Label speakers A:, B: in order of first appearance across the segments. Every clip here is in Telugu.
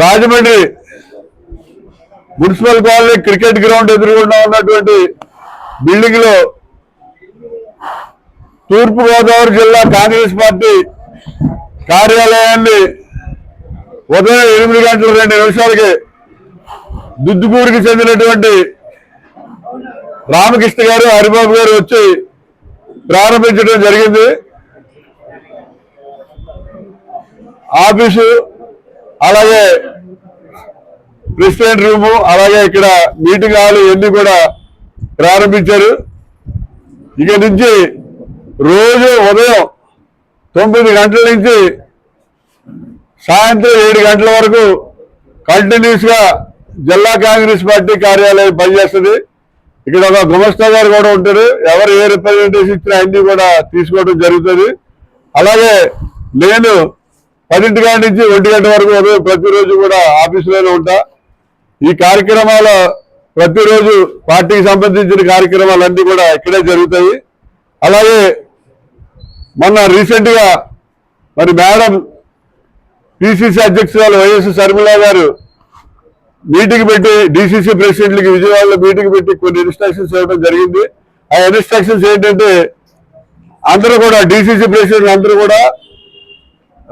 A: Rajahmundry municipal colony cricket ground ఎదురుగుండా ఉన్నటువంటి బిల్డింగ్లో తూర్పుగోదావరి జిల్లా కాంగ్రెస్ పార్టీ కార్యాలయాన్ని ఉదయం ఎనిమిది గంటల రెండు నిమిషాలకి దుద్దుకూరుకి చెందినటువంటి రామకృష్ణ గారు హరిబాబు గారు వచ్చి ప్రారంభించడం జరిగింది. ఆఫీసు అలాగే ప్రెసిడెంట్ రూము అలాగే ఇక్కడ మీటింగ్ హాల్ ఇవన్నీ కూడా ప్రారంభించారు. ఇక నుంచి రోజు ఉదయం తొమ్మిది గంటల నుంచి సాయంత్రం ఏడు గంటల వరకు కంటిన్యూస్గా జిల్లా కాంగ్రెస్ పార్టీ కార్యాలయం పనిచేస్తుంది. ఇక్కడ ఒక గుమస్తా గారు కూడా ఉంటారు. ఎవరు ఏ రిప్రజెంటేషన్ ఇచ్చినా అన్ని కూడా తీసుకోవడం జరుగుతుంది. అలాగే నేను పదింటి గంట నుంచి ఒంటి గంట వరకు ఉదయం ప్రతిరోజు కూడా ఆఫీసులోనే ఉంటా. ఈ కార్యక్రమాల ప్రతిరోజు పార్టీకి సంబంధించిన కార్యక్రమాలన్నీ కూడా ఇక్కడే జరుగుతాయి. అలాగే మొన్న రీసెంట్గా మరి మేడం పిసిసి అధ్యక్షురాలు వైఎస్ శర్మిలా గారు మీటింగ్ పెట్టి డిసిసి ప్రెసిడెంట్లకి విజయవాడలో మీటింగ్ పెట్టి కొన్ని ఇన్స్ట్రక్షన్స్ ఇవ్వడం జరిగింది. ఆ ఇన్స్ట్రక్షన్స్ ఏంటంటే అందరూ కూడా డిసిసి ప్రెసిడెంట్ అందరూ కూడా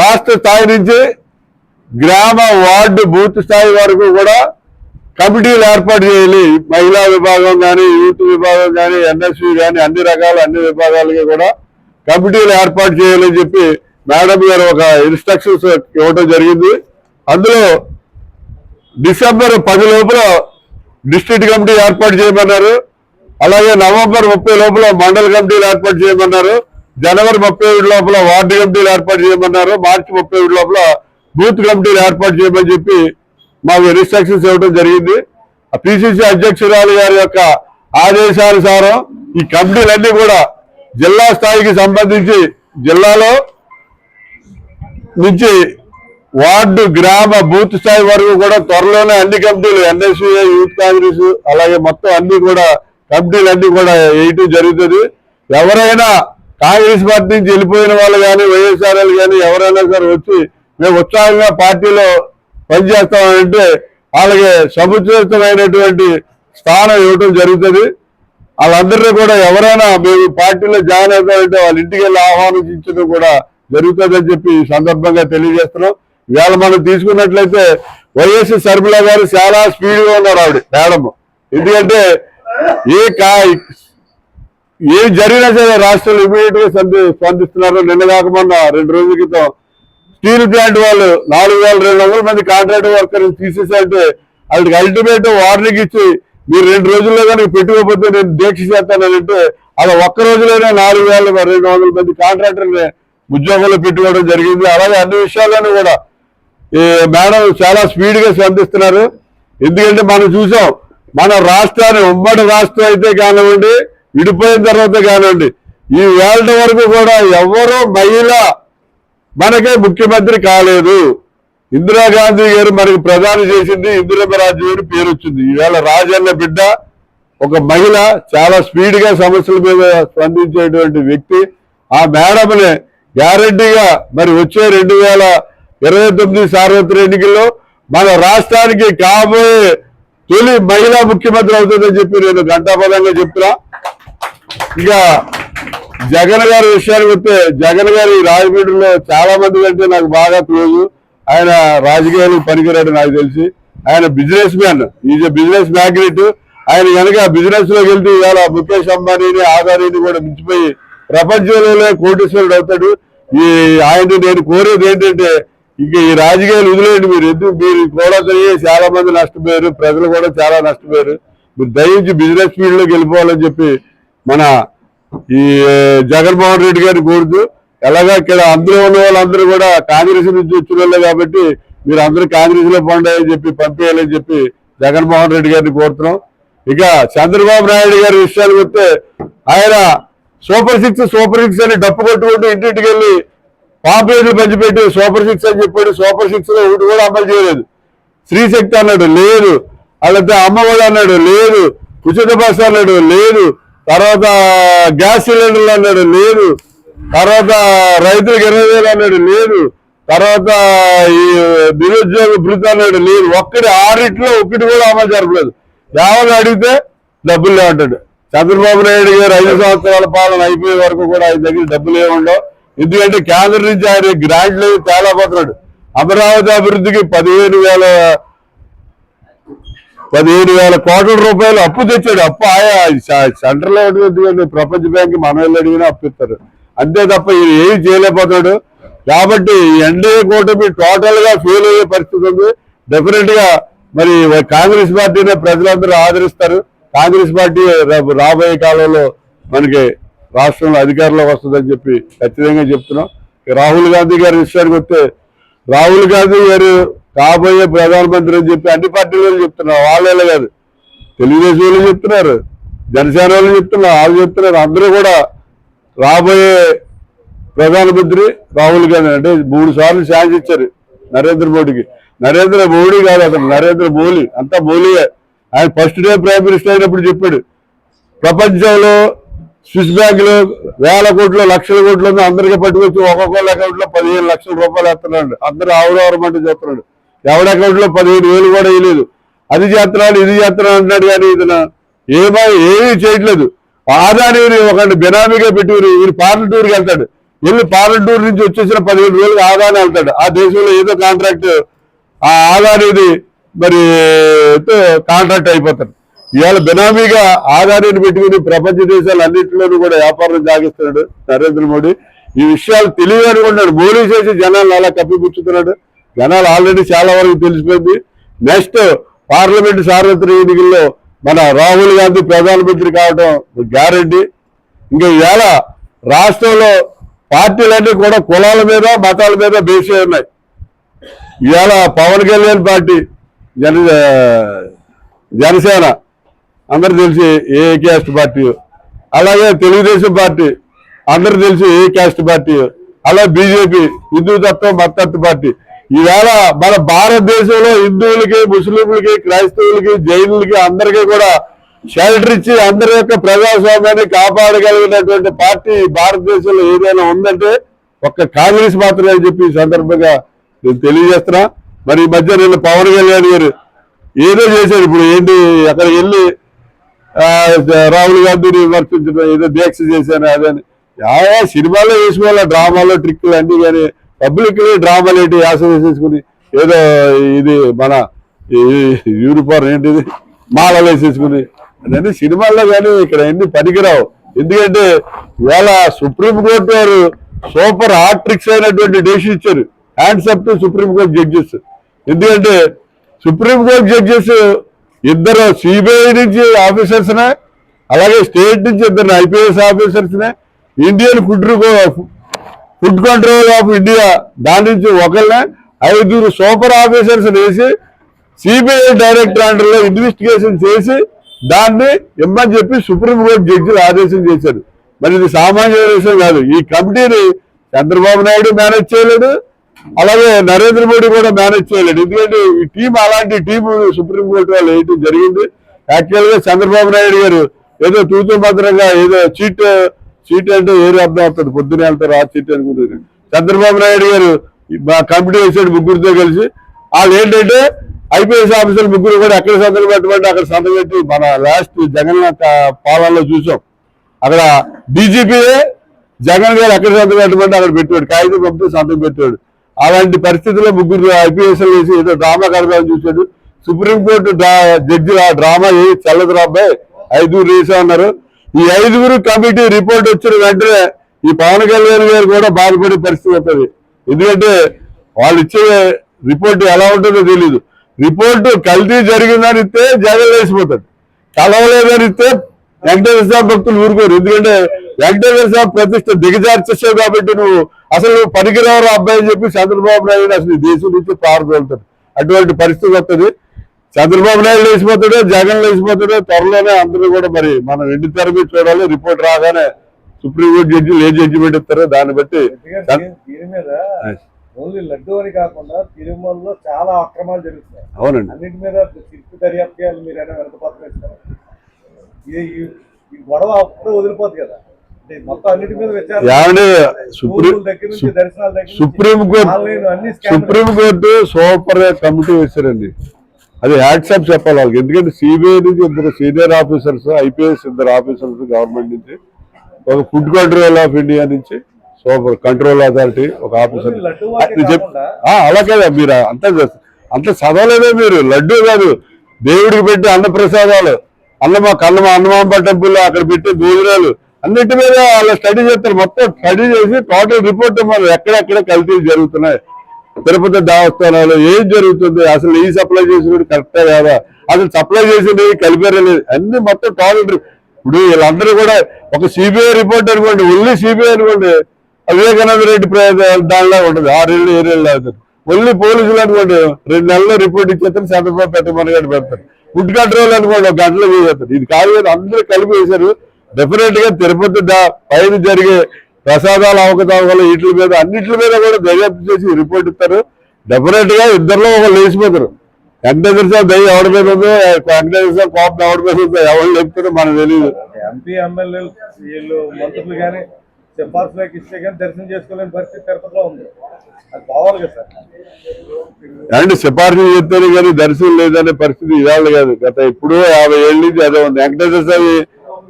A: రాష్ట్ర స్థాయి నుంచి గ్రామ వార్డు బూత్ స్థాయి వరకు కూడా కమిటీలు ఏర్పాటు చేయాలి. మహిళా విభాగం కానీ యూత్ విభాగం కానీ ఎన్ఎస్వి కానీ అన్ని రకాల అన్ని విభాగాలకి కూడా కమిటీలు ఏర్పాటు చేయాలని చెప్పి మేడం గారు ఒక ఇన్స్ట్రక్షన్స్ ఇవ్వడం జరిగింది. అందులో డిసెంబర్ పది లోపల డిస్ట్రిక్ట్ కమిటీ ఏర్పాటు చేయమన్నారు. అలాగే నవంబర్ ముప్పై లోపల మండల కమిటీలు ఏర్పాటు చేయమన్నారు. జనవరి ముప్పై ఏడు లోపల వార్డు కమిటీలు ఏర్పాటు చేయమన్నారు. మార్చి ముప్పై ఏడు లోపల బూత్ కమిటీలు ఏర్పాటు చేయమని చెప్పి మాకు ఇన్స్ట్రక్షన్స్ ఇవ్వడం జరిగింది. ఆ పిసిసి అధ్యక్షురాలు గారి యొక్క ఆదేశానుసారం ఈ కమిటీలన్నీ కూడా జిల్లా స్థాయికి సంబంధించి జిల్లాలో నుంచి వార్డు గ్రామ బూత్ స్థాయి వరకు కూడా త్వరలోనే అన్ని కమిటీలు ఎన్ఎస్యూఏ యూత్ కాంగ్రెస్ అలాగే మొత్తం అన్ని కూడా కమిటీలు అన్ని కూడా వేయటం జరుగుతుంది. ఎవరైనా కాంగ్రెస్ పార్టీ నుంచి వెళ్ళిపోయిన వాళ్ళు కానీ వైఎస్ఆర్ కానీ ఎవరైనా సరే వచ్చి మేము ఉత్సాహంగా పార్టీలో పనిచేస్తామంటే వాళ్ళకి సముచితమైనటువంటి స్థానం ఇవ్వటం జరుగుతుంది. వాళ్ళందరినీ కూడా ఎవరైనా మేము పార్టీలో జాయిన్ అవుతామంటే వాళ్ళ ఇంటికి వెళ్ళి ఆహ్వానించడం కూడా జరుగుతుందని చెప్పి ఈ సందర్భంగా తెలియజేస్తున్నాం. ఇవాళ మనం తీసుకున్నట్లయితే వైఎస్ శర్మిల గారు చాలా స్పీడ్గా ఉన్నారు ఆవిడ మేడం ఎందుకంటే ఏ కా ఏం జరిగినా సరే రాష్ట్రంలో ఇమీడియట్గా స్పందిస్తున్నారు. నిన్న కాక రెండు రోజుల క్రితం స్టీల్ ప్లాంట్ వాళ్ళు నాలుగు వేల రెండు వందల మంది కాంట్రాక్ట్ వర్కర్ తీసేసంటే వాళ్ళకి అల్టిమేట్ వార్నింగ్ ఇచ్చి మీరు రెండు రోజుల్లో కానీ పెట్టుకోకపోతే నేను దీక్ష చేస్తానని అంటే అలా ఒక్క రోజులోనే నాలుగు వేల రెండు వందల మంది కాంట్రాక్టర్ని ఉద్యోగంలో పెట్టుకోవడం జరిగింది. అలాగే అన్ని విషయాల్లోనూ కూడా ఈ మేడం చాలా స్పీడ్గా స్పందిస్తున్నారు. ఎందుకంటే మనం చూసాం మన రాష్ట్రాన్ని ఉమ్మడి రాష్ట్రం అయితే కానివ్వండి విడిపోయిన తర్వాత కానివ్వండి ఈ వేళ వరకు కూడా ఎవరో మహిళ మనకే ముఖ్యమంత్రి కాలేదు. ఇందిరాగాంధీ గారు మనకి ప్రధాని చేసింది ఇందిరమ్మ గారు పేరు వచ్చింది. ఈవేళ రాజన్న బిడ్డ ఒక మహిళ చాలా స్పీడ్గా సమస్యల మీద స్పందించేటువంటి వ్యక్తి. ఆ మేడంని గ్యారంటీగా మరి వచ్చే రెండు వేల ఇరవై తొమ్మిది సార్వత్రిక ఎన్నికల్లో మన రాష్ట్రానికి కాబోయే తొలి మహిళా ముఖ్యమంత్రి అవుతుందని చెప్పి నేను ఘంటాపదంగా చెప్తున్నా. ఇక జగన్ గారి విషయానికి వస్తే జగన్ గారి రాజమండ్రిలో చాలా మంది కంటే నాకు బాగా క్లోజ్ ఆయన రాజకీయాలకు పనికిరాడు నాకు తెలిసి. ఆయన business man is business magnet ఆయన కనుక బిజినెస్లోకి వెళ్తే ఇవాళ ముఖేష్ అంబానీని ఆదానీని కూడా మించిపోయి ప్రపంచంలోనే కోటీశ్వరుడు అవుతాడు. ఈ ఆయన నేను కోరేది ఏంటంటే ఇక ఈ రాజకీయాలు వదిలేయండి మీరు. ఎందుకు? మీరు కూడా చాలా మంది నష్టపోయారు. ప్రజలు కూడా చాలా నష్టపోయారు. మీరు దయించి బిజినెస్ ఫీల్డ్లోకి వెళ్ళిపోవాలని చెప్పి మన ఈ జగన్మోహన్ రెడ్డి గారిని కోరుతూ ఎలాగా ఇక్కడ అందులో ఉన్న వాళ్ళందరూ కూడా కాంగ్రెస్ నుంచి వచ్చిన వాళ్ళే కాబట్టి మీరు అందరూ కాంగ్రెస్లో పోండి చెప్పి పంపేయాలని చెప్పి జగన్మోహన్ రెడ్డి గారిని కోరుతున్నాం. ఇక చంద్రబాబు నాయుడు గారి విషయానికి వస్తే ఆయన సూపర్ సిక్స్ సూపర్ సిక్స్ అని డప్పు కొట్టుకుంటూ ఇంటింటికి వెళ్ళి పాంప్లెట్లు పంచిపెట్టి సూపర్ సిక్స్ అని చెప్పాడు. సూపర్ సిక్స్లో ఒకటి కూడా అమలు చేయలేదు. శ్రీశక్తి అన్నాడు లేదు. వాళ్ళతో అమ్మఒడి అన్నాడు లేదు. ఉచిత బస్సు అన్నాడు లేదు. తర్వాత గ్యాస్ సిలిండర్లు అన్నాడు లేదు. తర్వాత రైతులకు ఇరవై వేలు అన్నాడు లేదు. తర్వాత ఈ నిరుద్యోగ భృతి అన్నాడు లేదు. ఒక్కటి ఆరిట్లో ఒక్కటి కూడా అమలు జరపలేదు. ఎవరు అడిగితే డబ్బులు లేవంటాడు. చంద్రబాబు నాయుడు గారు ఐదు సంవత్సరాల పాలన అయిపోయే వరకు కూడా ఆయన దగ్గర డబ్బులు ఏముండవు ఎందుకంటే కేంద్రం నుంచి ఆయన గ్రాంట్లు తేలాపోతున్నాడు అమరావతి అభివృద్ధికి పదిహేను వేల పదిహేను వేల కోట్ల రూపాయలు అప్పు తెచ్చాడు. అప్పు ఆయా సెంట్రల్ ప్రపంచ బ్యాంక్ మన వాళ్ళు అడిగినా అప్పు ఇస్తారు. అంతే తప్ప ఈయన ఏమి చేయలేకపోతాడు కాబట్టి ఎన్డీఏ కూటమి టోటల్గా ఫెయిల్ అయ్యే పరిస్థితి ఉంది. డెఫినెట్గా మరి కాంగ్రెస్ పార్టీనే ప్రజలందరూ ఆదరిస్తారు. కాంగ్రెస్ పార్టీ రాబోయే కాలంలో మనకి రాష్ట్రంలో అధికారంలో వస్తుందని చెప్పి ఖచ్చితంగా చెప్తున్నాం. రాహుల్ గాంధీ గారి విషయానికి వస్తే రాహుల్ గాంధీ గారు కాబోయే ప్రధానమంత్రి అని చెప్పి అన్ని పార్టీలు చెప్తున్నారు. వాళ్ళు కాదు. తెలుగుదేశం వాళ్ళు చెప్తున్నారు. జనసేన వాళ్ళు చెప్తున్నారు. వాళ్ళు చెప్తున్నారు. అందరూ కూడా రాబోయే ప్రధానమంత్రి రాహుల్ గాంధీ అంటే మూడు సార్లు ఛాన్స్ ఇచ్చారు నరేంద్ర మోడీకి. నరేంద్ర మోడీ కాదు అతను నరేంద్ర మోలీ. అంతా మోలీయే. ఆయన ఫస్ట్ డే ప్రైమ్ మినిస్టర్ అయినప్పుడు చెప్పాడు. ప్రపంచంలో స్విస్ బ్యాంకులో వేల కోట్లు లక్షల కోట్లు అందరికీ పట్టుకొచ్చి ఒక్కొక్కళ్ళ అకౌంట్లో పదిహేను లక్షల రూపాయలు వేస్తున్నాడు. అందరూ ఆవురవరమంటూ చెప్తున్నాడు ఎవడ అకౌంట్లో పదిహేను వేలు కూడా వేయలేదు అది చేస్తున్నాడు ఇది చేస్తున్నాడు అంటున్నాడు కానీ ఇతను ఏమై ఏమీ చేయట్లేదు. ఆదాని ఒక బినామీగా పెట్టి వీరు పార్లటూరుకి వెళ్తాడు. వెళ్ళి పార్లటూరు నుంచి వచ్చేసిన పదిహేను వేలకు ఆదాని వెళ్తాడు. ఆ దేశంలో ఏదో కాంట్రాక్ట్ ఆ ఆదానిది మరి కాంట్రాక్ట్ అయిపోతాడు. ఇవాళ బినామీగా ఆదానిని పెట్టుకుని ప్రపంచ దేశాలు అన్నింటిలోనూ కూడా వ్యాపారం సాగిస్తున్నాడు నరేంద్ర మోడీ. ఈ విషయాలు తెలియదు అనుకుంటున్నాడు మోడీ చేసి జనాలు అలా కప్పిపుచ్చుతున్నాడు. జనాలు ఆల్రెడీ చాలా వరకు తెలిసిపోయింది. నెక్స్ట్ పార్లమెంట్ సార్వత్రిక ఎన్నికల్లో మన రాహుల్ గాంధీ ప్రధానమంత్రి కావడం గ్యారంటీ. ఇంకా ఇవాళ రాష్ట్రంలో పార్టీలన్నీ కూడా కులాల మీద మతాల మీద బేసి ఉన్నాయి. ఇవాళ పవన్ కళ్యాణ్ పార్టీ జన జనసేన అందరు తెలిసి ఏ క్యాస్ట్ పార్టీ? అలాగే తెలుగుదేశం పార్టీ అందరు తెలిసి ఏ క్యాస్ట్ పార్టీ? అలా బీజేపీ హిందూ తత్వం మత్తత్వ పార్టీ. ఈవేళ మన భారతదేశంలో హిందువులకి ముస్లింలకి క్రైస్తవులకి జైనులకి అందరికీ కూడా షెల్టర్ ఇచ్చి అందరి యొక్క ప్రజాస్వామ్యాన్ని కాపాడగలిగినటువంటి పార్టీ భారతదేశంలో ఏదైనా ఉందంటే ఒక్క కాంగ్రెస్ మాత్రమే అని చెప్పి ఈ సందర్భంగా నేను తెలియజేస్తున్నా. మరి ఈ మధ్య నిన్న పవన్ కళ్యాణ్ గారు ఏదో చేశారు ఇప్పుడు ఏంటి అక్కడికి వెళ్ళి రాహుల్ గాంధీని విమర్శించడం ఏదో దీక్ష చేశాను అదని యా సినిమాలో వేసుకోవాలి డ్రామాలో ట్రిక్లు అన్ని కానీ పబ్లిక్ డ్రామాలు ఏంటి యాస ఏదో ఇది మన ఈ యూనిఫార్మ్ ఏంటిది మాలలు వేసేసుకుని. అదన్నీ సినిమాల్లో కానీ ఇక్కడ ఎన్ని పనికిరావు. ఎందుకంటే ఇవాళ సుప్రీంకోర్టు వారు సూపర్ హాట్ ట్రిక్స్ అయినటువంటి డెసిషన్ ఇచ్చారు. Hands up to supreme court judges ఎందుకంటే సుప్రీంకోర్టు జడ్జెస్ ఇద్దరు సిబిఐ నుంచి ఆఫీసర్స్నే అలాగే స్టేట్ నుంచి ఇద్దరు IPS ఆఫీసర్స్నే Indian food food control of India. దాని నుంచి ఒకళ్ళనే ఐదుగురు సూపర్ ఆఫీసర్స్ వేసి సిబిఐ డైరెక్టర్ అండర్లో ఇన్వెస్టిగేషన్ చేసి దాన్ని ఇమ్మని చెప్పి సుప్రీంకోర్టు జడ్జిలు ఆదేశం చేశారు. మరి ఇది సామాన్య విషయం కాదు. ఈ కమిటీని చంద్రబాబు నాయుడు మేనేజ్ చేయలేడు అలాగే నరేంద్ర మోడీ కూడా మేనేజ్ చేయలేడు ఎందుకంటే ఈ టీం అలాంటి టీం సుప్రీంకోర్టు వాళ్ళు వేయటం జరిగింది. యాక్చువల్గా చంద్రబాబు నాయుడు గారు ఏదో తూతూ భద్రంగా ఏదో చీట్ సీట్ అంటే ఏది అర్థం అవుతుంది పొద్దునే వెళ్తారు ఆ చీట్ అనుకుంటారు చంద్రబాబు నాయుడు గారు మా కమిటీ వేసాడు ముగ్గురితో కలిసి. వాళ్ళు ఏంటంటే ఐపీఎస్ ఆఫీసర్ ముగ్గురు కూడా ఎక్కడ సంతకం పెట్టమంటే అక్కడ సంతకం పెట్టి మన లాస్ట్ జగన్ పాలనలో చూసాం. అక్కడ డీజీపీఏ జగన్ గారు ఎక్కడ సంతకం పెట్టమంటే అక్కడ పెట్టాడు కాగితం పంపితే సంతకం పెట్టాడు అలాంటి పరిస్థితుల్లో ముగ్గురు ఐపీఎస్ఎల్ వేసి ఏదో డ్రామా కడదామని చూశాడు. సుప్రీంకోర్టు జడ్జి ఆ డ్రామా ఏ చల్లదు రాబాయ్ ఐదుగురు వేసా అన్నారు ఈ ఐదుగురు కమిటీ రిపోర్ట్ వచ్చిన వెంటనే ఈ పవన్ కళ్యాణ్ గారు కూడా బాధపడే పరిస్థితి ఉంటుంది ఎందుకంటే వాళ్ళు ఇచ్చే రిపోర్ట్ ఎలా ఉంటుందో తెలియదు రిపోర్టు కల్తీ జరిగిందని ఇస్తే జగన్ వేసిపోతాడు కలవలేదని ఇస్తే వెంకటేశ్వర స్వామి భక్తులు ఊరుకోరు. ఎందుకంటే వెంకటేశ్వర స్వామి ప్రతిష్ట దిగజార్చేసావు కాబట్టి నువ్వు అసలు నువ్వు పనికిరావరు అబ్బాయి అని చెప్పి చంద్రబాబు నాయుడు అసలు దేశం నుంచి పారుతోలుతాడు అటువంటి పరిస్థితి వస్తుంది. చంద్రబాబు నాయుడు లేచిపోతాడు జగన్ లేచిపోతాడు త్వరలోనే అందరూ కూడా మరి మనం ఎండి తెర మీద చూడాలి. రిపోర్ట్ రాగానే సుప్రీంకోర్టు జడ్జిలు ఏ జడ్జిమెంట్ ఇస్తారో దాన్ని బట్టి
B: దీని- మీద ఓన్లీ లడ్డు అని కాకుండా తిరుమలలో చాలా అక్రమాలు జరుగుతున్నాయి.
A: అవునండి.
B: అన్నిటి మీద తిరుపు దర్యాప్తు చేయాలి మీరు ఏమైనా వెనక పత్రం ఇస్తారు ఈ గొడవ అప్పుడు వదిలిపోదు కదా.
A: Supreme supreme court supreme court super committee వేశారండి. అది హ్యాట్సాప్ చెప్పాలి వాళ్ళకి. ఎందుకంటే సిబిఐ నుంచి ఇద్దరు సీనియర్ ఆఫీసర్స్ ఐపీఎస్ ఇద్దరు ఆఫీసర్స్ గవర్నమెంట్ నుంచి ఒక ఫుడ్ కంట్రోల్ ఆఫ్ ఇండియా నుంచి సూపర్ కంట్రోల్ అథారిటీ ఒక ఆఫీసర్. అలా కదా మీరు అంత అంత చదవలేదే మీరు. లడ్డు కాదు. దేవుడికి పెట్టి అన్నప్రసాదాలు. అన్నమా కన్నమ అన్నమాంబ టెంపుల్ అక్కడ పెట్టి భోజనాలు. అన్నిటి మీద వాళ్ళు స్టడీ చేస్తారు. మొత్తం స్టడీ చేసి టోటల్ రిపోర్ట్ ఇవ్వాలి. ఎక్కడెక్కడ కల్తీలు జరుగుతున్నాయి. తిరుపతి దేవస్థానాలు ఏం జరుగుతుంది? అసలు ఈ సప్లై చేసి కరెక్టే కాదా? అసలు సప్లై చేసింది కలిపారలేదు అన్ని మొత్తం టాలెంట్ ఇప్పుడు వీళ్ళందరూ కూడా ఒక సిబిఐ రిపోర్ట్ అనుకోండి ఓన్లీ సిబిఐ అనుకోండి వివేకానంద రెడ్డి దానిలో ఉంటుంది. ఆరేళ్ళు ఏడేళ్ళు అవుతుంది ఓన్లీ పోలీసులు అనుకోండి రెండు నెలల్లో రిపోర్ట్ ఇచ్చేస్తారు చంద్రబాబు పెట్టమని గంట పెడతారు. ఫుడ్ కంట్రోల్ అనుకోండి ఒక గంటలో చేసేస్తారు. ఇది కాదు అందరూ కలిపి వేశారు. డెఫినెట్గా తిరుపతి దా- పైన జరిగే ప్రసాదాల అవకతవకలు వీటి మీద అన్నిటి మీద కూడా దర్యాప్తు చేసి రిపోర్ట్ ఇస్తారు. డెఫినెట్గా ఇద్దరిలో ఒకళ్ళు లేచిపోతారు. వెంకటేశ్వర స్వామి దయ ఎవరి మీద ఉందో? వెంకటేశ్వర స్వామి కోపం ఎవరి మీద ఉందో? ఎవరు చెప్తారో మనకు తెలియదు
B: ఎంపీ ఎమ్మెల్యేలు వీళ్ళు మంత్రులు కానీ సిఫార్సులకు ఇస్తే కానీ దర్శనం చేసుకోలేని పరిస్థితి తిరుపతిలో ఉంది. అది పోవాలి కదా సార్.
A: అండ్ సిఫార్సు చేస్తేనే కానీ దర్శనం లేదనే పరిస్థితి ఇవాళ కాదు. గత ఇప్పుడు యాభై ఏళ్ళ నుంచి అదే ఉంది. వెంకటేశ్వర స్వామి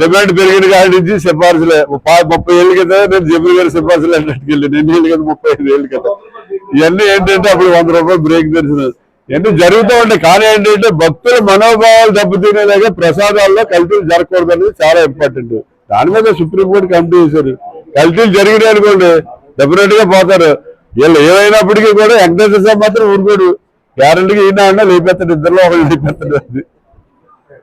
A: డిమాండ్ పెరిగిన కాడి నుంచి సిఫార్సులే. ముప్పై ఏళ్ళ కదా నేను జబ్బులు గారి సిఫార్సులు అన్నట్టుకు వెళ్ళాను. ఎన్ని ఏళ్ళు కదా ముప్పై ఐదు ఏళ్ళు కదా. ఇవన్నీ ఏంటంటే అప్పుడు వంద రూపాయలు బ్రేక్ దర్శనం ఇవన్నీ జరుగుతూ ఉంటాయి కానీ ఏంటంటే భక్తుల మనోభావాలు దెబ్బతినేలాగా ప్రసాదాల్లో కల్తీలు జరగకూడదు అనేది చాలా ఇంపార్టెంట్ దాని మీద సుప్రీంకోర్టు కమిటీ చేశారు. కల్తీలు జరిగినాయి అనుకోండి డెఫినెట్గా పోతారు. వీళ్ళు ఏమైనప్పటికీ కూడా వెంకటేశ్వర మాత్రం ఊరుకోడు. గ్యారంటీగా ఈయన అన్న లేపెత్తాడు ఇద్దరులో ఒకళ్ళు లేపెత్తాడు అది
B: ఓకే సార్
A: మన మాట్లాడి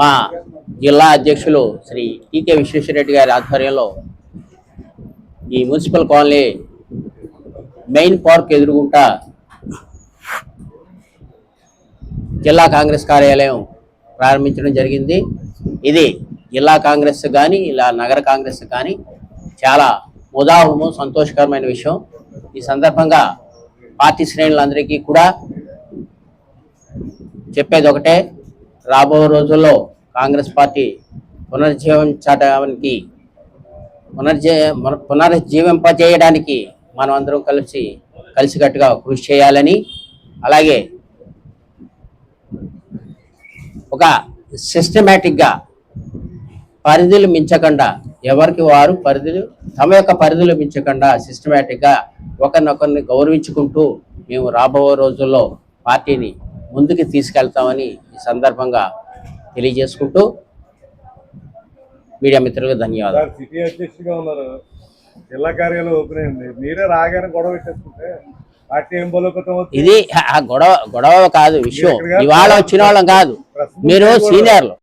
C: మా జిల్లా అధ్యక్షులు శ్రీ టీకే విశ్వేశ్వరరెడ్డి గారి ఆధ్వర్యంలో ఈ మున్సిపల్ కాలనీ మెయిన్ పార్క్ ఎదురుగుంటా జిల్లా కాంగ్రెస్ కార్యాలయం ప్రారంభించడం జరిగింది. ఇది జిల్లా కాంగ్రెస్ కానీ ఇలా నగర కాంగ్రెస్ కానీ చాలా ఉదాహము సంతోషకరమైన విషయం. ఈ సందర్భంగా పార్టీ శ్రేణులందరికీ కూడా చెప్పేది ఒకటే రాబో రోజుల్లో కాంగ్రెస్ పార్టీ పునర్జీవించడానికి పునర్జీ పునర్జీవింపజేయడానికి మనం అందరం కలిసి కలిసికట్టుగా కృషి చేయాలని అలాగే ఒక సిస్టమేటిక్గా పరిధులు మించకుండా ఎవరికి వారు పరిధులు తమ యొక్క పరిధులు మించకుండా సిస్టమేటిక్గా ఒకరినొకరిని గౌరవించుకుంటూ మేము రాబో రోజుల్లో పార్టీని ముందుకు తీసుకెళ్తామని ఈ సందర్భంగా తెలియజేసుకుంటూ మీడియా మిత్రులకు ధన్యవాదాలు.
B: సార్ సిటీ అధ్యక్షుడిగా ఉన్నారు. జిల్లా కార్యాలయం ఓపెన్ అయింది. మీరే రాగానే గొడవ
C: ఇది ఆ గొడవ గొడవ కాదు విషయం. ఇవాళ వచ్చిన వాళ్ళం కాదు. మీరు సీనియర్లు.